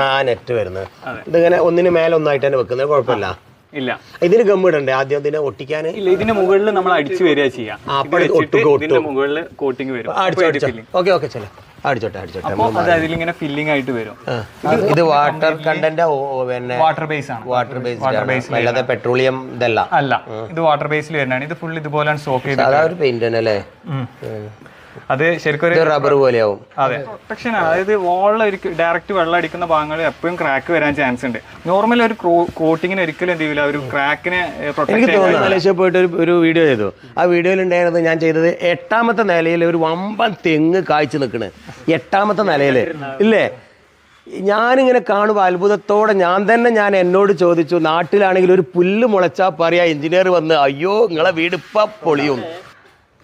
ഇതാണ് ആ നെറ്റ് വരുന്നത്. ഇതിങ്ങനെ ഒന്നിന് മേലെ ഒന്നായിട്ട് തന്നെ വെക്കുന്നത്. കുഴപ്പമില്ല. ഇല്ല. ഇതിന് ഗമ്മിടണ്ടേ ആദ്യം ഇതിനെ ഒട്ടിക്കാൻ? ഇല്ല ഇതിന്റെ മുകളിൽ നമ്മൾ അടിച്ചു വരിക ചെയ്യാം. ഇതിന്റെ മുകളിൽ കോട്ടിങ് വരും. ഓക്കെ ഓക്കെ ചില അടിച്ചോട്ടെ അടിച്ചോട്ടെ. അപ്പോൾ അത് അതിലിങ്ങനെ ഫില്ലിംഗ് ആയിട്ട് വരും. ഇത് വാട്ടർ കണ്ടന്റ് പിന്നെ വാട്ടർ ബേസ് ആണ്. വാട്ടർ ബേസ് അല്ലാതെ പെട്രോളിയം ഇതല്ല. അല്ല ഇത് വാട്ടർ ബേസിൽ വരുന്നതാണ്. ഇത് ഫുൾ ഇതുപോലെയാണ് സ്റ്റോക്ക് ചെയ്ത് അതാ ഒരു പെയിന്റ് തന്നെ അല്ലേ. അത് ശരിക്കും ഒരു റബ്ബർ പോലെയാവും. അതെ. പ്രൊട്ടക്ഷൻ അതായത് വാളിൽ ഒരു ഡയറക്റ്റ് വെള്ളം അടിക്കുന്ന ഭാഗങ്ങൾ എപ്പോഴും ക്രാക്ക് വരാൻ ചാൻസ് ഉണ്ട്. നോർമൽ ഒരു കോട്ടിങ്ങിന് ഒരിക്കലും എന്ത് ചെയ്യില്ല ഒരു ക്രാക്കിനെ എനിക്ക് പ്രൊട്ടക്ട് തോന്നുന്നു മലേഷ്യ പോയിട്ട് ഒരു ഒരു വീഡിയോ ചെയ്തു. ആ വീഡിയോയിൽ ഉണ്ടായിരുന്നത് ഞാൻ ചെയ്തത് എട്ടാമത്തെ നിലയിൽ ഒരു വമ്പൻ തെങ്ങ് കാഴ്ച നിൽക്കണ് എട്ടാമത്തെ നിലയിൽ ഇല്ലേ? ഞാനിങ്ങനെ കാണുമ്പോൾ അത്ഭുതത്തോടെ ഞാൻ തന്നെ ഞാൻ എന്നോട് ചോദിച്ചു നാട്ടിലാണെങ്കിൽ ഒരു പുല്ല് മുളച്ചാൽ പറയാ എഞ്ചിനീയർ വന്ന് അയ്യോ നിങ്ങളെ വീട് ഇപ്പം പൊളിയും.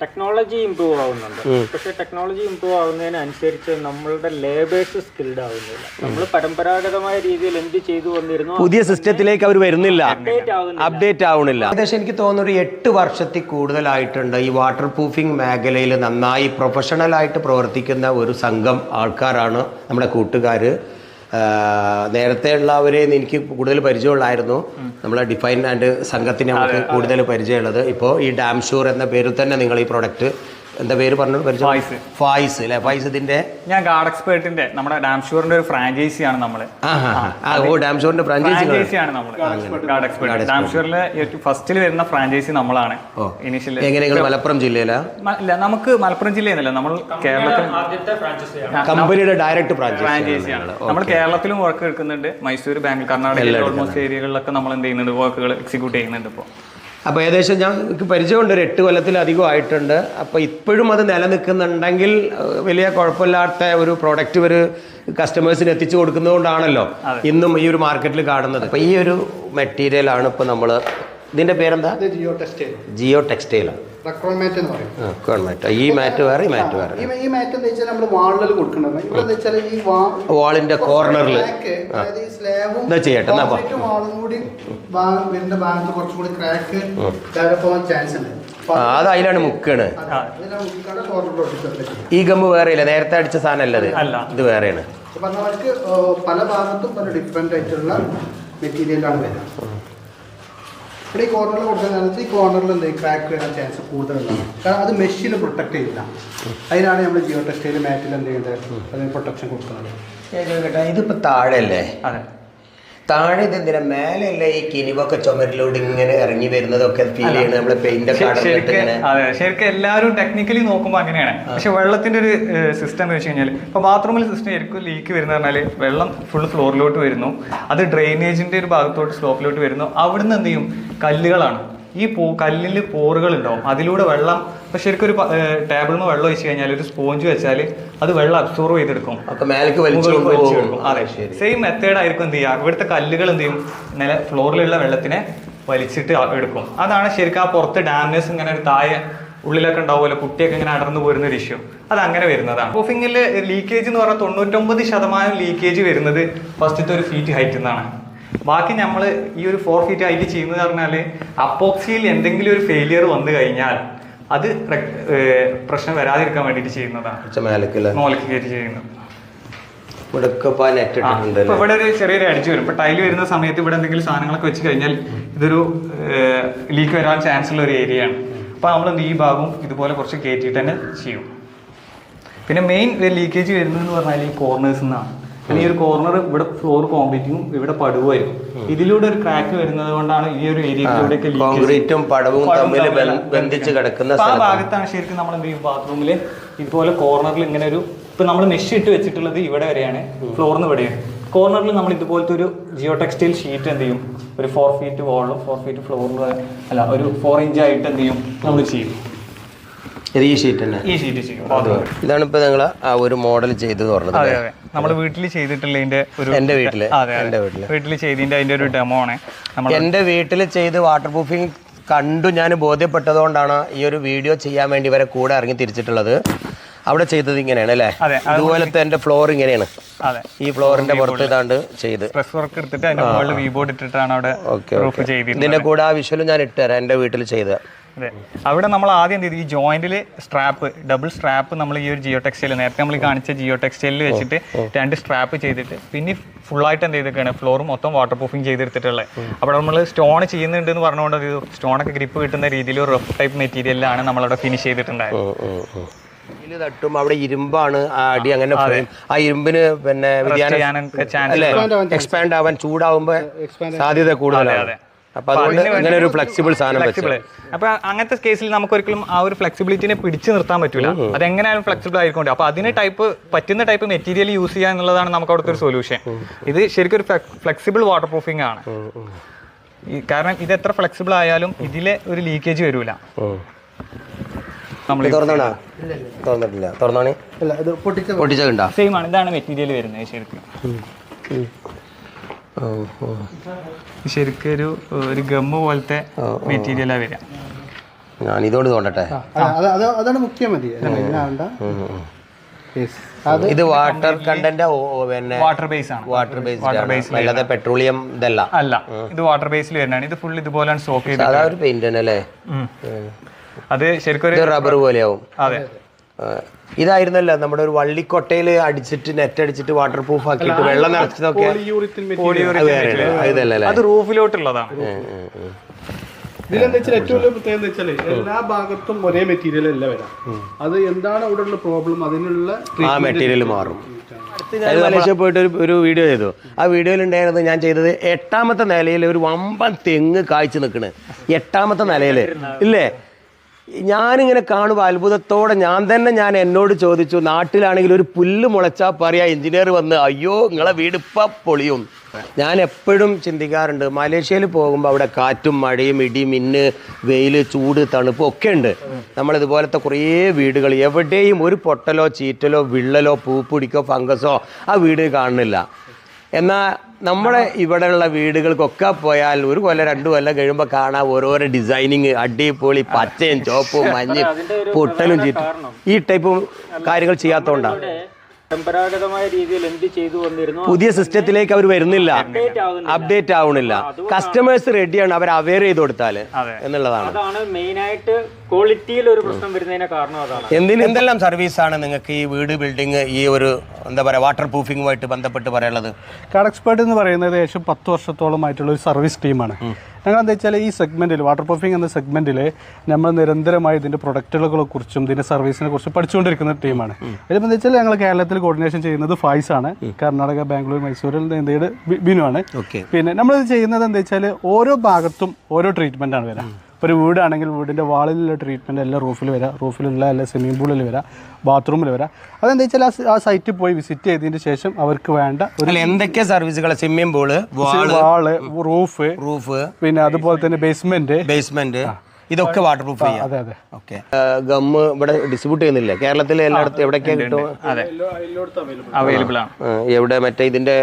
ടെക്നോളജി ഇമ്പ്രൂവ് ആവുന്നുണ്ട്. പക്ഷെ ടെക്നോളജി ഇമ്പ്രൂവ് ആവുന്നതിനനുസരിച്ച് നമ്മളുടെ ലേബേഴ്സ് സ്കിൽഡ് ആവുന്നില്ല. നമ്മൾ പരമ്പരാഗതമായ രീതിയിൽ എന്ത് ചെയ്തു വന്നിരുന്നു പുതിയ സിസ്റ്റത്തിലേക്ക് അവർ വരുന്നില്ല. അപ്ഡേറ്റ് ആവുന്നില്ല. ഏകദേശം എനിക്ക് തോന്നുന്നു ഒരു എട്ട് വർഷത്തിൽ കൂടുതലായിട്ടുണ്ട് ഈ വാട്ടർ പ്രൂഫിംഗ് മേഖലയിൽ നന്നായി പ്രൊഫഷണൽ ആയിട്ട് പ്രവർത്തിക്കുന്ന ഒരു സംഘം ആൾക്കാരാണ് നമ്മുടെ കൂട്ടുകാർ നേരത്തെ ഉള്ളവരെ എനിക്ക് കൂടുതൽ പരിചയമുള്ളായിരുന്നു. നമ്മളെ ഡിഫൈൻ ആൻഡ് സംഘത്തിന് നമുക്ക് കൂടുതൽ പരിചയമുള്ളത്. ഇപ്പോൾ ഈ ഡാംഷൂർ എന്ന പേരിൽ തന്നെ നിങ്ങൾ ഈ പ്രൊഡക്റ്റ് എന്താ പേര് പറഞ്ഞു പരിചയം? ഫായിസ്. ഫായ്സ് അല്ലേ? ഫായ്സ് ഇതിന്റെ ഞാൻ ഗാർഡ് എക്സ്പേർട്ടിന്റെ നമ്മുടെ ഡാംഷൂറിന്റെ ഒരു ഫ്രാഞ്ചൈസി ആണ് നമ്മൾ ഓ ഡാംഷൂറിന്റെ ഫ്രാഞ്ചൈസി ഫ്രാഞ്ചൈസി ആണ് നമ്മൾ ഗാർഡ് എക്സ്പേർട്ട്. ഡാംഷൂറിലെ ഫസ്റ്റിൽ വരുന്ന ഫ്രാഞ്ചൈസി നമ്മളാണ് ഇനിഷ്യലി. ഇനിഷ്യൽ എങ്ങനെ മലപ്പുറം ജില്ലയിലാ? ഇല്ല നമുക്ക് മലപ്പുറം ജില്ലയെന്നല്ല നമ്മൾ കേരളത്തിൽ ആദ്യത്തെ ഫ്രാഞ്ചൈസി കമ്പനിയുടെ ഡയറക്റ്റ് ഫ്രാഞ്ചൈസി ഫ്രാഞ്ചൈസി ആണ് നമ്മൾ കേരളത്തിലും വർക്ക് എടുക്കുന്നുണ്ട്. മൈസൂർ ബാംഗ്ലൂർ കർണാടക ഓൾമോസ്റ്റ് ഏരിയകളിലൊക്കെ നമ്മൾ എന്ത് ചെയ്യുന്നുണ്ട് വർക്കുകൾ എക്സിക്യൂട്ട് ചെയ്യുന്നുണ്ട് ഇപ്പോൾ അപ്പോൾ ഏകദേശം ഞാൻ എനിക്ക് പരിചയമുണ്ട് ഒരു എട്ട് കൊല്ലത്തിലധികം ആയിട്ടുണ്ട്. അപ്പോൾ ഇപ്പോഴും അത് നിലനിൽക്കുന്നുണ്ടെങ്കിൽ വലിയ കുഴപ്പമില്ലാത്ത ഒരു പ്രോഡക്റ്റ് ഒരു കസ്റ്റമേഴ്സിന് എത്തിച്ചു കൊടുക്കുന്നതുകൊണ്ടാണല്ലോ ഇന്നും ഈ ഒരു മാർക്കറ്റിൽ കാണുന്നത്. അപ്പോൾ ഈ ഒരു മെറ്റീരിയലാണ് ഇപ്പോൾ നമ്മൾ ഇതിന്റെ പേരെന്താ? ജിയോ ടെക്സ്റ്റൈൽ ജിയോ ടെക്സ്റ്റൈലാണ് എന്ന് പറയും. ഈ മാറ്റ് വേറെ ഈ മാറ്റ് വേറെ. ഈ മാറ്റ് എന്താ വെച്ചാൽ നമ്മൾ വാളിൽ കൊടുക്കണത്. ഇവിടെ എന്താ വെച്ചാൽ ഈ വാ വാളിന്റെ കോർണറിൽ crack, അതായത് ഈ സ്ലാബും ഇതാ ചെയ്യട്ടെ. വാളും കൂടി ഭാഗം വരുന്ന ഭാഗത്ത് കുറച്ചും കൂടി ക്രാക്ക് ഡെവലപ്പ് ആവാൻ ചാൻസ് ഉണ്ട്. ആ അത് അതിലാണ് മുക്കാണ്. ഈ ഗമ്പ് വേറെ ഇല്ല നേരത്തെ അടിച്ച സാധനമല്ല ഇത്. അല്ല. ഇത് വേറെയാണ്. പല ഭാഗത്തും പല ഡിഫറെന്റ് ആയിട്ടുള്ള മെറ്റീരിയലാണ് വരുന്നത്. ഇവിടെ ഈ കോർണറിൽ കൊടുക്കുന്ന ഈ കോർണറിൽ എന്ത് ക്രാക്ക് വരാൻ ചാൻസ് കൂടുതലാണ്. കാരണം അത് മെഷീൻ പ്രൊട്ടക്ട് ചെയ്യില്ല. അതിനാണ് നമ്മൾ ജിയോ ടെക്സ്റ്റൈൽ മാറ്റിൽ എന്ത് ചെയ്യുന്നത് അതിന് പ്രൊട്ടക്ഷൻ കൊടുക്കുന്നത്. ഇതിപ്പോൾ താഴെയല്ലേ? അതെ. താഴെ ഇതെന്തിനാ മേലെയല്ലേ ഈ കിനിവൊക്കെ ചുമരിലൂടെ ഇങ്ങനെ ഇറങ്ങി വരുന്നതൊക്കെ ഫീൽ ചെയ്യണം നമ്മളെ പെയിന്റ് അതെ ശരിക്കും എല്ലാവരും ടെക്നിക്കലി നോക്കുമ്പോൾ അങ്ങനെയാണ്. പക്ഷെ വെള്ളത്തിന്റെ ഒരു സിസ്റ്റം എന്ന് വെച്ച് കഴിഞ്ഞാൽ ഇപ്പൊ ബാത്റൂമിൽ സിസ്റ്റം ശരിക്കും ലീക്ക് വരുന്ന പറഞ്ഞാൽ വെള്ളം ഫുൾ ഫ്ലോറിലോട്ട് വരുന്നു. അത് ഡ്രെയിനേജിന്റെ ഒരു ഭാഗത്തോട്ട് സ്ലോപ്പിലോട്ട് വരുന്നു. അവിടുന്ന് എന്ത് ചെയ്യും? കല്ലുകളാണ്. ഈ പൂ കല്ലിൽ പോറുകൾ ഉണ്ടാവും അതിലൂടെ വെള്ളം ഇപ്പൊ ശരിക്കും ഒരു ടേബിളിൽ നിന്ന് വെള്ളം ഒഴിച്ച് കഴിഞ്ഞാൽ ഒരു സ്പോഞ്ച് വെച്ചാൽ അത് വെള്ളം അബ്സോർവ് ചെയ്തെടുക്കും. അതെ. സെയിം മെത്തേഡ് ആയിരിക്കും എന്ത് ചെയ്യുക. ഇവിടുത്തെ കല്ലുകൾ എന്ത് ചെയ്യും? നില ഫ്ലോറിലുള്ള വെള്ളത്തിനെ വലിച്ചിട്ട് എടുക്കും. അതാണ് ശരിക്കും ആ പുറത്ത് ഡാമേജ് ഇങ്ങനെ ഒരു താഴെ ഉള്ളിലൊക്കെ ഉണ്ടാവുമല്ലോ കുട്ടിയൊക്കെ ഇങ്ങനെ അടർന്നു പോരുന്ന ഒരു ഇഷ്യൂ അത് അങ്ങനെ വരുന്നതാണ്. പ്രൂഫിങ്ങിൽ ലീക്കേജ് എന്ന് പറഞ്ഞാൽ തൊണ്ണൂറ്റൊമ്പത് ശതമാനം ലീക്കേജ് വരുന്നത് ഫസ്റ്റത്തെ ഒരു ഫീറ്റ് ഹൈറ്റിൽ നിന്നാണ് ബാക്കി നമ്മൾ ഈ ഒരു ഫോർ ഫീറ്റ് ഹൈറ്റ് ചെയ്യുന്നത് പറഞ്ഞാൽ അപ്പോക്സിയിൽ എന്തെങ്കിലും ഒരു ഫെയിലിയർ വന്നു കഴിഞ്ഞാൽ അത് പ്രശ്നം വരാതിരിക്കാൻ വേണ്ടിയിട്ട് ചെയ്യുന്നതാണ്. ചെയ്യുന്നത്. ഇപ്പൊ ഇവിടെ ഒരു ചെറിയൊരു അടിച്ചു വരും. ഇപ്പൊ ടൈൽ വരുന്ന സമയത്ത് ഇവിടെ എന്തെങ്കിലും സാധനങ്ങളൊക്കെ വെച്ച് കഴിഞ്ഞാൽ ഇതൊരു ലീക്ക് വരാൻ ചാൻസ് ഉള്ള ഒരു ഏരിയ ആണ്. അപ്പൊ നമ്മൾ ഈ ഭാഗവും ഇതുപോലെ കുറച്ച് കയറ്റിയിട്ട് തന്നെ ചെയ്യും. പിന്നെ മെയിൻ ലീക്കേജ് വരുന്നതെന്ന് പറഞ്ഞാൽ ഈ കോർണേഴ്സ് നിന്നാണ് ഈ ഒരു കോർണർ ഇവിടെ ഫ്ലോർ കോൺക്രീറ്റും ഇവിടെ പടുവായിരിക്കും. ഇതിലൂടെ ഒരു ക്രാക്ക് വരുന്നത് കൊണ്ടാണ് ഈ ഒരു ഏരിയയിലൂടെയൊക്കെ കോൺക്രീറ്റും പടവും തമ്മിൽ ബന്ധിച്ച് കിടക്കുന്ന ആ ഭാഗത്താണ് ശരിക്കും നമ്മൾ എന്ത് ചെയ്യും? ബാത്റൂമിൽ ഇതുപോലെ കോർണറിൽ ഇങ്ങനെ ഒരു ഇപ്പൊ നമ്മൾ മെഷ് ഇട്ട് വെച്ചിട്ടുള്ളത് ഇവിടെ വരെയാണ് ഫ്ലോറിന് ഇവിടെയാണ്. കോർണറിൽ നമ്മൾ ഇതുപോലത്തെ ഒരു ജിയോ ടെക്സ്റ്റൈൽ ഷീറ്റ് എന്ത് ചെയ്യും? ഒരു ഫോർ ഫീറ്റ് വാളും ഫോർ ഫീറ്റ് ഫ്ലോറിലും അല്ല ഒരു ഫോർ ഇഞ്ച് ആയിട്ട് എന്ത് ചെയ്യും? നമ്മൾ ചെയ്യും. ഈ ഷീറ്റ് തന്നെ. ഈ ഷീറ്റ് ചെയ്യും. ഇതാണ് ഇപ്പൊ ഞങ്ങൾ ആ ഒരു മോഡൽ ചെയ്തു പറഞ്ഞത് അതെ അതെ. നമ്മൾ വീട്ടിൽ ചെയ്തിട്ടുള്ളതിന്റെ ഒരു എന്റെ വീട്ടിൽ അതെ എന്റെ വീട്ടിൽ. വീട്ടിൽ ചെയ്തതിന്റെ അതിന്റെ ഒരു ഡെമോ ആണ്. നമ്മൾ എന്റെ വീട്ടിൽ ചെയ്ത് വാട്ടർ പ്രൂഫിങ് കണ്ടു ഞാൻ ബോധ്യപ്പെട്ടതുകൊണ്ടാണ് ഈ ഒരു വീഡിയോ ചെയ്യാൻ വേണ്ടി ഇവരെ കൂടെ ഇറങ്ങി തിരിച്ചിട്ടുള്ളത്. അവിടെ ചെയ്തത് ഇങ്ങനെയാണ് അല്ലേ? ഇതുപോലത്തെ എന്റെ ഫ്ലോർ ഇങ്ങനെയാണ്. ഈ ഫ്ലോറിന്റെ പുറത്ത് ഇതാണ്ട് ചെയ്ത്. പ്രസ് വർക്ക് എടുത്തിട്ട് അതിന്റെ മുകളിൽ വി ബോർഡ് ഇട്ടിട്ടാണ് അവിടെ ഓക്കെ ചെയ്തിരുന്നത്. ഇതിന്റെ കൂടെ ആ വിഷ്വലും ഞാൻ ഇട്ടുതരാം എന്റെ വീട്ടിൽ ചെയ്ത. അതെ. അവിടെ നമ്മൾ ആദ്യം എന്ത് ചെയ്തു? ഈ ജോയിന്റിൽ സ്ട്രാപ്പ് ഡബിൾ സ്ട്രാപ്പ് നമ്മൾ ഈ ഒരു ജിയോ ടെക്സ്റ്റൈൽ നേരത്തെ നമ്മൾ കാണിച്ച ജിയോ ടെക്സ്റ്റൈലിൽ വെച്ചിട്ട് രണ്ട് സ്ട്രാപ്പ് ചെയ്തിട്ട് പിന്നെ ഫുൾ ആയിട്ട് എന്ത് ചെയ്തിട്ടാണ് ഫ്ലോർ മൊത്തം വാട്ടർ പ്രൂഫിങ് ചെയ്തെടുത്തിട്ടുള്ളത് അപ്പോൾ നമ്മൾ സ്റ്റോൺ ചെയ്യുന്നുണ്ട് എന്ന് പറഞ്ഞുകൊണ്ട് ഇത് സ്റ്റോണൊക്കെ ഗ്രിപ്പ് കിട്ടുന്ന രീതിയിൽ ഒരു റഫ് ടൈപ്പ് മെറ്റീരിയലാണ് നമ്മളവിടെ ഫിനിഷ് ചെയ്തിട്ടുണ്ടായത്. ഇതിൽ തട്ടും അവിടെ ഇരുമ്പാണ് ആ അടി അങ്ങനെ. ആ ഇരുമ്പിന് പിന്നെ വ്യതിയാനം എക്സ്പാൻഡ് ആവാൻ ചൂടാവുമ്പോ സാധ്യത കൂടുതലാണ്. അപ്പൊ ഒരു ഫ്ലെക്സിബിൾ സാധനം വെച്ചു. ഫ്ലെക്സിബിൾ അപ്പൊ അങ്ങനത്തെ കേസിൽ നമുക്ക് ഒരിക്കലും ആ ഒരു ഫ്ലെക്സിബിലിറ്റിനെ പിടിച്ചു നിർത്താൻ പറ്റില്ല അത് എങ്ങനെയാലും ഫ്ലെക്സിബിൾ ആയിരിക്കും അപ്പൊ അതിന് ടൈപ്പ് പറ്റുന്ന ടൈപ്പ് മെറ്റീരിയൽ യൂസ് ചെയ്യുക എന്നുള്ളതാണ് നമുക്ക് അവിടുത്തെ ഒരു സൊല്യൂഷൻ ഇത് ശരിക്കും ഒരു ഫ്ലെക്സിബിൾ വാട്ടർ പ്രൂഫിംഗ് ആണ്. ഈ കാരണം ഇത് എത്ര ഫ്ലെക്സിബിൾ ആയാലും ഇതിലെ ഒരു ലീക്കേജ് വരൂല. നമ്മൾ തുറന്നിട്ടില്ല. തുറന്നോണി? അല്ല ഇത് പൊട്ടിച്ച പൊട്ടിച്ചുണ്ടോ സെയിം ആണ്. ഇതാണ് മെറ്റീരിയൽ വരുന്നത് ശരിക്കും. ഇത് ശരിക്കും ഒരു ഒരു ഗമ്മ് പോലത്തെ മെറ്റീരിയലാണ് വരിക. ഞാൻ ഇതോട് തോണ്ടട്ടെ അതാണ് മുഖ്യം മതി. ഇത് വാട്ടർ കണ്ടന്റ് പിന്നെ വാട്ടർ ബേസ് ആണ്. വാട്ടർ ബേസ് വാട്ടർ ബേസ് അല്ലാതെ പെട്രോളിയം ഇതല്ല. അല്ല ഇത് വാട്ടർ ബേസിൽ വരുന്നതാണ്. ഇത് ഫുൾ ഇതുപോലെയാണ് സ്റ്റോക്ക് ചെയ്തത് അതാ ഒരു പെയിന്റ് തന്നെ അല്ലേ അത് ശരിക്കും റബ്ബർ പോലെയാവും. അതെ. ഇതായിരുന്നല്ലോ നമ്മുടെ ഒരു വള്ളിക്കൊട്ടയിൽ അടിച്ചിട്ട് നെറ്റ് അടിച്ചിട്ട് വാട്ടർ പ്രൂഫ് ആക്കിയിട്ട് വെള്ളം നിറച്ചതൊക്കെ. ഇതല്ലേ അത് റൂഫിലോട്ടുള്ളതാണ് ഇതിലെന്താ വെച്ചാൽ ഏറ്റവും വലിയ പ്രത്യേകത എന്താ വെച്ചാൽ എല്ലാ ഭാഗത്തും ഒരേ മെറ്റീരിയൽ അല്ല വരാം. അത് എന്താണ് അവിടെ ഉള്ള പ്രോബ്ലം അതിനുള്ള ആ മെറ്റീരിയൽ മാറും. ഞാൻ മലേഷ്യ പോയിട്ട് ഒരു ഒരു വീഡിയോ ചെയ്തു. ആ വീഡിയോയിൽ ഉണ്ടായിരുന്നത് ഞാൻ ചെയ്തത് എട്ടാമത്തെ നിലയിൽ ഒരു വമ്പൻ തെങ്ങ് കാഴ്ച നിൽക്കണ് എട്ടാമത്തെ നിലയിൽ ഇല്ലേ? ഞാനിങ്ങനെ കാണുമ്പോൾ അത്ഭുതത്തോടെ ഞാൻ തന്നെ ഞാൻ എന്നോട് ചോദിച്ചു നാട്ടിലാണെങ്കിൽ ഒരു പുല്ല് മുളച്ചാൽ പറയാ എഞ്ചിനീയർ വന്ന് അയ്യോ നിങ്ങളെ വീട് ഇപ്പം പൊളിയും. ഞാൻ എപ്പോഴും ചിന്തിക്കാറുണ്ട് മലേഷ്യയിൽ പോകുമ്പോൾ അവിടെ കാറ്റും മഴയും ഇടി മിന്ന് വെയിൽ ചൂട് തണുപ്പ് ഒക്കെ ഉണ്ട്. നമ്മളിതുപോലത്തെ കുറേ വീടുകൾ എവിടെയും ഒരു പൊട്ടലോ ചീറ്റലോ വിള്ളലോ പൂപ്പുടിക്കോ ഫംഗസോ ആ വീട് കാണുന്നില്ല. എന്നാൽ നമ്മുടെ ഇവിടെയുള്ള വീടുകൾക്കൊക്കെ പോയാൽ ഒരു കൊല്ലം രണ്ടു കൊല്ലം കഴിയുമ്പോൾ കാണാം ഓരോരോ ഡിസൈനിങ് അടിപൊളി പച്ചയും ചുവപ്പും മഞ്ഞും പൊട്ടലും ചീറ്റും ഈ ടൈപ്പ് കാര്യങ്ങൾ ചെയ്യാത്തതുകൊണ്ടാണ് പരമ്പരാഗതമായ രീതിയിൽ എന്ത് ചെയ്തു വന്നിരുന്നു? പുതിയ സിസ്റ്റത്തിലേക്ക് അവർ വരുന്നില്ല. അപ്ഡേറ്റ് ആവുന്നില്ല. കസ്റ്റമേഴ്സ് റെഡിയാണ് അവർ അവെയർ ചെയ്ത് കൊടുത്താൽ എന്നുള്ളതാണ്. അതാണ് മെയിൻ ആയിട്ട് ക്വാളിറ്റിയിൽ ഒരു പ്രശ്നം വരുന്നതിന് കാരണം അതാണ്. എന്തിന്? എന്തെല്ലാം ആണ് നിങ്ങൾക്ക് ഈ വീട് ബിൽഡിംഗ് ഈ ഒരു എന്താ പറയുക വാട്ടർ പ്രൂഫിങ്ങുമായിട്ട് ബന്ധപ്പെട്ട് പറയാനുള്ളത്? കാർഡ് എക്സ്പേർട്ട് എന്ന് പറയുന്നത് ഏകദേശം പത്ത് വർഷത്തോളമായിട്ടുള്ള ഒരു സർവീസ് ടീമാണ് ഞങ്ങൾ എന്താ വെച്ചാൽ ഈ സെഗ്മെന്റിൽ വാട്ടർ പ്രൂഫിംഗ് എന്ന സെഗ്മെന്റിൽ നമ്മൾ നിരന്തരമായി ഇതിന്റെ പ്രൊഡക്റ്റുകളെ കുറിച്ചും ഇതിന്റെ സർവീസിനെ കുറിച്ചും പഠിച്ചുകൊണ്ടിരിക്കുന്ന ടീമാണ് ഇതിപ്പോൾ എന്താ വെച്ചാൽ ഞങ്ങൾ കേരളത്തിൽ കോർഡിനേഷൻ ചെയ്യുന്നത് ഫൈസ് ആണ്. കർണാടക ബാംഗ്ലൂർ മൈസൂരിൽ ഇന്ത്യയുടെ ബിനു ആണ്. ഓക്കെ. പിന്നെ നമ്മളിത് ചെയ്യുന്നത് എന്താ വെച്ചാൽ ഓരോ ഭാഗത്തും ഓരോ ട്രീറ്റ്മെന്റ് ആണ് വരാം. ഇപ്പോൾ ഒരു വീടാണെങ്കിൽ വീടിന്റെ വാളിലുള്ള ട്രീറ്റ്മെന്റ് എല്ലാം റൂഫിൽ വരാം. റൂഫിലുള്ള എല്ലാം സ്വിമ്മിംഗ് പൂളിൽ വരാം ബാത്റൂമിൽ വരാം. അതെന്താ വെച്ചാൽ ആ സൈറ്റിൽ പോയി വിസിറ്റ് ചെയ്തതിന് ശേഷം അവർക്ക് വേണ്ട ഒരു എന്തൊക്കെ സർവീസുകൾ swimming pool wall roof roof പിന്നെ അതുപോലെ തന്നെ ബേസ്മെന്റ് ബേസ്മെന്റ് ഇതൊക്കെ വാട്ടർ പ്രൂഫ് ചെയ്യാം. അതെ അതെ. ഓക്കെ ഗമ്മ് ഇവിടെ ഡിസ്ട്രിബ്യൂട്ട് ചെയ്യുന്നില്ല? കേരളത്തിലെ എല്ലായിടത്തും എവിടെയൊക്കെ കിട്ടും അതെ. അവൈലബിൾ ആണ്. എവിടെ മറ്റേ ഇതിന്റെ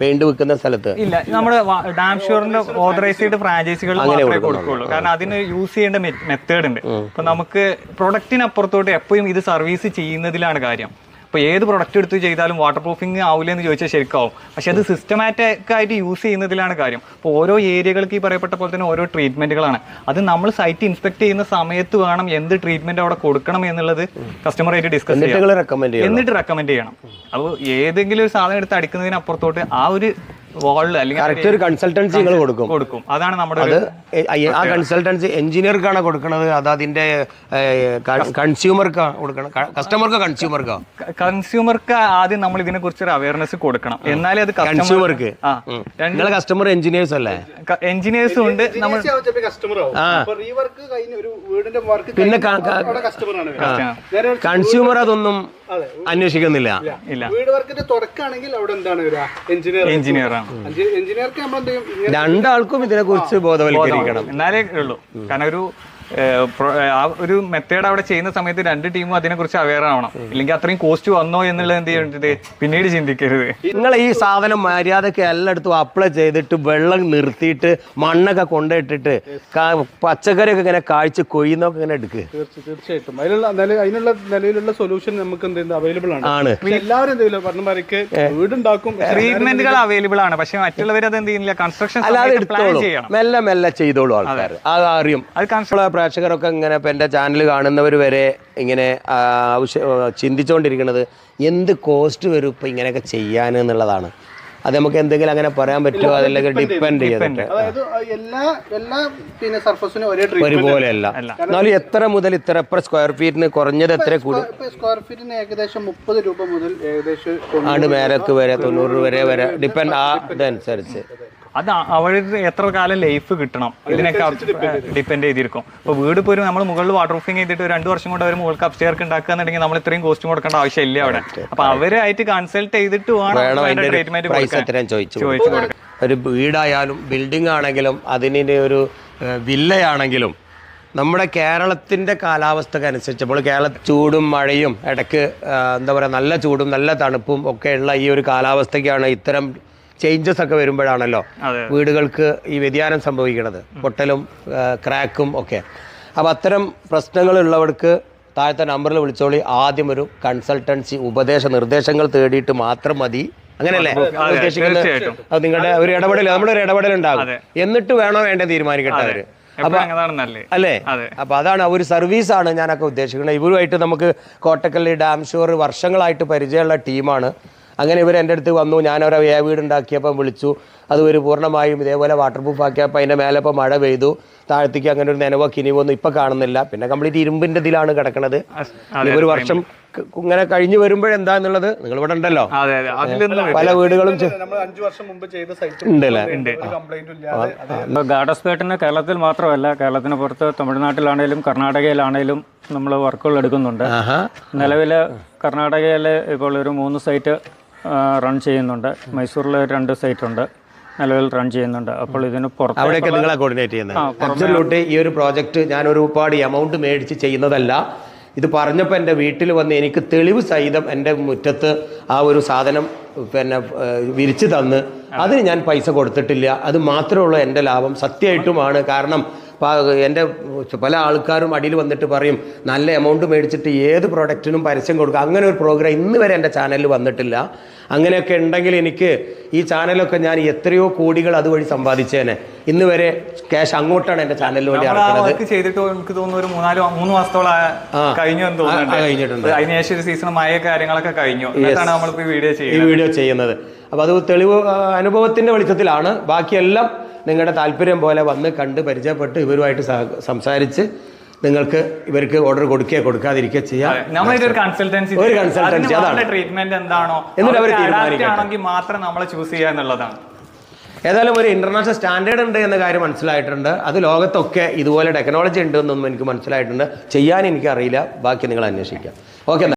പെയിന്റ് വിൽക്കുന്ന സ്ഥലത്ത്? ഇല്ല നമ്മുടെ ഡാം ഓതറൈസ് ഓതറൈസ്ഡ് ഫ്രാഞ്ചൈസികൾ മാത്രമേ കൊടുക്കുള്ളൂ. കാരണം അതിന് യൂസ് ചെയ്യേണ്ട മെത്തേഡ് ഉണ്ട്. അപ്പൊ നമുക്ക് പ്രൊഡക്റ്റിനപ്പുറത്തോട്ട് എപ്പോഴും ഇത് സർവീസ് ചെയ്യുന്നതിലാണ് കാര്യം. ഇപ്പൊ ഏത് പ്രൊഡക്റ്റ് എടുത്ത് ചെയ്താലും വാട്ടർ പ്രൂഫിംഗ് ആവില്ല എന്ന് ചോദിച്ചാൽ ശരിക്കാവും. പക്ഷേ അത് സിസ്റ്റമാറ്റിക് ആയിട്ട് യൂസ് ചെയ്യുന്നതിലാണ് കാര്യം. അപ്പോൾ ഓരോ ഏരിയകൾക്ക് ഈ പറയപ്പെട്ട പോലെ തന്നെ ഓരോ ട്രീറ്റ്മെന്റുകളാണ് അത് നമ്മൾ സൈറ്റ് ഇൻസ്പെക്ട് ചെയ്യുന്ന സമയത്ത് വേണം എന്ത് ട്രീറ്റ്മെന്റ് അവിടെ കൊടുക്കണം എന്നുള്ളത് കസ്റ്റമറായിട്ട് ഡിസ്കസ് ചെയ്യണം. എന്നിട്ട് റെക്കമെൻഡ് ചെയ്യണം. അപ്പോൾ ഏതെങ്കിലും ഒരു സാധനം എടുത്ത് അടിക്കുന്നതിനപ്പുറത്തോട്ട് ആ ഒരു വാളിൽ അല്ലെങ്കിൽ കറക്റ്റ് ഒരു കൺസൾട്ടൻസി നിങ്ങൾ കൊടുക്കും. കൊടുക്കും. അതാണ് നമ്മുടെ അത് ആ കൺസൾട്ടൻസി എഞ്ചിനീയർക്കാണ് കൊടുക്കുന്നത് അത് അതിന്റെ കൺസ്യൂമർക്കാണ് കൊടുക്കണം കസ്റ്റമർക്ക് കൺസ്യൂമർക്ക് കൺസ്യൂമർക്ക് ആദ്യം നമ്മൾ ഇതിനെ കുറിച്ച് ഒരു അവയർനെസ് കൊടുക്കണം എന്നാലേ അത് കൺസ്യൂമർക്ക് നിങ്ങളെ കസ്റ്റമർ എഞ്ചിനീയേഴ്സ് അല്ലേ? എഞ്ചിനീയേഴ്സും ഉണ്ട്. നമ്മൾ കസ്റ്റമർ ആവും. അപ്പൊ റീവർക്ക് കഴിഞ്ഞ ഒരു വീടിന്റെ വർക്ക് പിന്നെ കൺസ്യൂമർ അതൊന്നും അന്വേഷിക്കുന്നില്ല. ഇല്ല. വീട് വർക്കിന്റെ തുടക്കാണെങ്കിൽ അവിടെ എന്താണ് എഞ്ചിനീയർ എഞ്ചിനീയർ ആണ്. എഞ്ചിനീയർക്ക് രണ്ടാൾക്കും ഇതിനെ കുറിച്ച് ബോധവൽക്കരിക്കണം. എന്നാലേ ഉള്ളൂ. കാരണം ഒരു ആ ഒരു മെത്തേഡ് അവിടെ ചെയ്യുന്ന സമയത്ത് രണ്ട് ടീമും അതിനെക്കുറിച്ച് അവെയർ ആവണം. ഇല്ലെങ്കിൽ അത്രയും കോസ്റ്റ് വന്നോ എന്നുള്ളത് എന്ത് ചെയ്യേണ്ടത് പിന്നീട് ചിന്തിക്കരുത്. നിങ്ങൾ ഈ സാധനം മര്യാദയ്ക്ക് എല്ലായിടത്തും അപ്ലൈ ചെയ്തിട്ട് വെള്ളം നിർത്തിയിട്ട് മണ്ണൊക്കെ കൊണ്ടിട്ടിട്ട് പച്ചക്കറി പച്ചക്കറിയൊക്കെ ഇങ്ങനെ കാഴ്ച കൊയ്യുന്നൊക്കെ ഇങ്ങനെ എടുക്കുക തീർച്ച- തീർച്ചയായിട്ടും. അതിനുള്ള അതിനുള്ള നിലവിലുള്ള സൊല്യൂഷൻ നമുക്ക് എന്ത് അവൈലബിൾ ആണ്. എല്ലാവരും എന്തെങ്കിലും വീടുണ്ടാക്കും. ട്രീറ്റ്മെന്റുകൾ അവൈലബിൾ ആണ്. പക്ഷെ മറ്റുള്ളവർ അത് എന്ത് ചെയ്യുന്നില്ല കൺസ്ട്രക്ഷൻ അല്ലാതെ മെല്ലെ മെല്ലെ ചെയ്തോളൂ ആൾക്കാർ അത് അറിയും. അത് കൺസ്ട്രക്ഷൻ പ്രേക്ഷകരൊക്കെ ഇങ്ങനെ ഇപ്പം എന്റെ ചാനൽ കാണുന്നവർ വരെ ഇങ്ങനെ ആവശ്യ ചിന്തിച്ചുകൊണ്ടിരിക്കുന്നത് എന്ത് കോസ്റ്റ് വരും ഇപ്പം ഇങ്ങനെയൊക്കെ ചെയ്യാൻ എന്നുള്ളതാണ്. അത് നമുക്ക് എന്തെങ്കിലും അങ്ങനെ പറയാൻ പറ്റുമോ? അതല്ലെങ്കിൽ ഡിപ്പെൻഡ് ചെയ്തിട്ട് അതായത് എല്ലാ എല്ലാ പിന്നെ സർഫസിനും ഒരേ ട്രീറ്റ്മെന്റ് ഒരുപോലെയല്ല. എന്നാലും എത്ര മുതൽ ഇത്ര എത്ര സ്ക്വയർ ഫീറ്റിന് കുറഞ്ഞത് എത്ര കൂടി? സ്ക്വയർ ഫീറ്റിന് ഏകദേശം മുപ്പത് രൂപ മുതൽ ഏകദേശം ആണ്ട് മേലക്ക് വരെ തൊണ്ണൂറ് വരെ വരെ ഡിപ്പെൻഡ് ആ ഇതനുസരിച്ച്. അത് അവർക്ക് എത്ര കാലം ലൈഫ് കിട്ടണം? ഇതിനൊക്കെ ഡിപ്പെൻഡ് ചെയ്തിരിക്കും. ഇപ്പൊ വീട് ഇപ്പോൾ ഒരു നമ്മൾ മുകളിൽ വാട്ടർ പ്രൂഫിങ് ചെയ്തിട്ട് രണ്ടു വർഷം കൊണ്ട് അവർ മുകൾക്ക് അപ്സ്റ്റേർക്ക് ഉണ്ടാക്കുകയെന്നുണ്ടെങ്കിൽ നമ്മൾ ഇത്രയും കോസ്റ്റ് കൊടുക്കേണ്ട ആവശ്യമില്ല അവിടെ. അപ്പൊ അവരായിട്ട് കൺസൾട്ട് ചെയ്തിട്ട് വേണം ട്രീറ്റ്മെന്റ് ചോദിച്ചു ഒരു വീടായാലും ബിൽഡിംഗ് ആണെങ്കിലും അതിന്റെ ഒരു വില്ലയാണെങ്കിലും നമ്മുടെ കേരളത്തിന്റെ കാലാവസ്ഥക്ക് അനുസരിച്ച് നമ്മൾ കേരള ചൂടും മഴയും ഇടയ്ക്ക് എന്താ പറയുക നല്ല ചൂടും നല്ല തണുപ്പും ഒക്കെ ഉള്ള ഈ ഒരു കാലാവസ്ഥയ്ക്കാണ് ഇത്തരം ചേഞ്ചസ് ഒക്കെ വരുമ്പോഴാണല്ലോ വീടുകൾക്ക് ഈ വ്യതിയാനം സംഭവിക്കുന്നത് പൊട്ടലും ക്രാക്കും ഒക്കെ. അപ്പോൾ അത്തരം പ്രശ്നങ്ങളുള്ളവർക്ക് താഴത്തെ നമ്പറിൽ വിളിച്ചോളി. ആദ്യം ഒരു കൺസൾട്ടൻസി ഉപദേശ നിർദ്ദേശങ്ങൾ തേടിയിട്ട് മാത്രം മതി. അങ്ങനെയല്ലേ? ഉദ്ദേശിക്കുന്നത് അത് നിങ്ങളുടെ ഒരു ഇടപെടൽ നമ്മുടെ ഒരു ഇടപെടൽ ഉണ്ടാകും എന്നിട്ട് വേണോ വേണ്ടേ തീരുമാനിക്കട്ടെ അവർ? അപ്പൊ അല്ലേ. അപ്പൊ അതാണ് ഒരു സർവീസ് ആണ് ഞാനൊക്കെ ഉദ്ദേശിക്കുന്നത്. ഇവരുമായിട്ട് നമുക്ക് കോട്ടക്കല്ലി ഡാം ഷോർ വർഷങ്ങളായിട്ട് പരിചയമുള്ള ടീമാണ്. അങ്ങനെ ഇവർ എന്റെ അടുത്ത് വന്നു. ഞാൻ ഏ വീട് ഉണ്ടാക്കിയപ്പോൾ വിളിച്ചു. അത് ഒരു പൂർണമായും ഇതേപോലെ വാട്ടർ പ്രൂഫ് ആക്കിയപ്പോൾ അതിന്റെ മേലെ ഇപ്പോൾ മഴ പെയ്തു. താഴത്തേക്ക് അങ്ങനെ ഒരു നനവോ കിനിവോ ഒന്നും ഇപ്പം കാണുന്നില്ല. പിന്നെ കംപ്ലീറ്റ് ഇരുമ്പിന്റെ ഇതിലാണ് കിടക്കുന്നത് ഒരു വർഷം ഇങ്ങനെ കഴിഞ്ഞു വരുമ്പോഴെന്താന്നുള്ളത് നിങ്ങൾ ഇവിടെ ഉണ്ടല്ലോ. പല വീടുകളും ചെ- നമ്മൾ അഞ്ചു വർഷം മുമ്പ് ചെയ്ത സൈറ്റ് ഉണ്ടല്ലേ? കംപ്ലൈന്റും ഇല്ലാതെ ഇപ്പോൾ ഗാഡസ്പേട്ടിന് കേരളത്തിൽ മാത്രമല്ല കേരളത്തിന് പുറത്ത് തമിഴ്നാട്ടിലാണേലും കർണാടകയിലാണേലും നമ്മൾ വർക്കുകൾ എടുക്കുന്നുണ്ട്. നിലവിൽ കർണാടകയിൽ ഇപ്പോൾ ഒരു മൂന്ന് സൈറ്റ് റൺ ചെയ്യുന്നുണ്ട്. മൈസൂരിൽ രണ്ട് സൈറ്റ് ഉണ്ട്. നിലവിൽ റൺ ചെയ്യുന്നുണ്ട്. അപ്പോൾ ഇതിന് പുറത്ത് അവിടെയൊക്കെ നിങ്ങളെ കോർഡിനേറ്റ് ചെയ്യുന്നത്? അബ്സല്യൂട്ട് ഈ ഒരു പ്രോജക്റ്റ് ഞാൻ ഒരുപാട് എമൗണ്ട് മേടിച്ച് ചെയ്യുന്നതല്ല. ഇത് പറഞ്ഞപ്പോൾ എന്റെ വീട്ടിൽ വന്ന് എനിക്ക് തെളിവ് സഹിതം എന്റെ മുറ്റത്ത് ആ ഒരു സാധനം പിന്നെ വിരിച്ചു തന്ന്. അതിന് ഞാൻ പൈസ കൊടുത്തിട്ടില്ല. അത് മാത്രമേ ഉള്ളൂ എന്റെ ലാഭം. സത്യമായിട്ടുമാണ്. കാരണം എന്റെ പല ആൾക്കാരും അടിയിൽ വന്നിട്ട് പറയും നല്ല എമൗണ്ട് മേടിച്ചിട്ട് ഏത് പ്രോഡക്റ്റിനും പരസ്യം കൊടുക്കുക അങ്ങനെ ഒരു പ്രോഗ്രാം ഇന്ന് വരെ എന്റെ ചാനലിൽ വന്നിട്ടില്ല. അങ്ങനെയൊക്കെ ഉണ്ടെങ്കിൽ എനിക്ക് ഈ ചാനലൊക്കെ ഞാൻ എത്രയോ കോടികൾ അതുവഴി സമ്പാദിച്ചേനെ. ഇന്ന് വരെ ക്യാഷ് അങ്ങോട്ടാണ് എന്റെ ചാനലിൽ വേണ്ടി ഇറക്കുന്നത് ചെയ്തിട്ട് എനിക്ക് തോന്നുന്നു ഒരു മൂന്നാൽ മൂന്ന് മാസത്തോളം. കഴിഞ്ഞു എന്ന് തോന്നുന്നുണ്ട്. കഴിഞ്ഞിട്ടുണ്ട്. അതിനുശേഷം ഒരു കാര്യങ്ങളൊക്കെ കഴിഞ്ഞു. എന്നിട്ടാണ് നമ്മളിപ്പോ ഈ വീഡിയോ ഈ ചെയ്യുന്നത്. വീഡിയോ ചെയ്യുന്നത്. അപ്പോൾ അത് തെളിവ് അനുഭവത്തിന്റെ അനുഭവത്തിന്റെ വെളിച്ചത്തിലാണ്. ബാക്കിയെല്ലാം നിങ്ങളുടെ താല്പര്യം പോലെ വന്ന് കണ്ട് പരിചയപ്പെട്ട് ഇവരുമായിട്ട് സംസാരിച്ച് നിങ്ങൾക്ക് ഇവർക്ക് ഓർഡർ കൊടുക്കുക കൊടുക്കാതിരിക്കുക ചെയ്യാം. ഒരു കൺസൾട്ടൻസി ഒരു കൺസൾട്ടൻസി അതാണ്. ട്രീറ്റ്മെന്റ് എന്താണോ എന്നിട്ട് മാത്രം നമ്മൾ ചൂസ് ചെയ്യുക എന്നുള്ളതാണ്. ഏതായാലും ഒരു ഇന്റർനാഷണൽ സ്റ്റാൻഡേർഡ് ഉണ്ട് എന്ന കാര്യം മനസ്സിലായിട്ടുണ്ട്. അത് ലോകത്തൊക്കെ ഇതുപോലെ ടെക്നോളജി ഉണ്ട് എന്നൊന്നും എനിക്ക് മനസ്സിലായിട്ടുണ്ട്. ചെയ്യാൻ എനിക്കറിയില്ല. ബാക്കി നിങ്ങൾ അന്വേഷിക്കാം. ഓക്കെ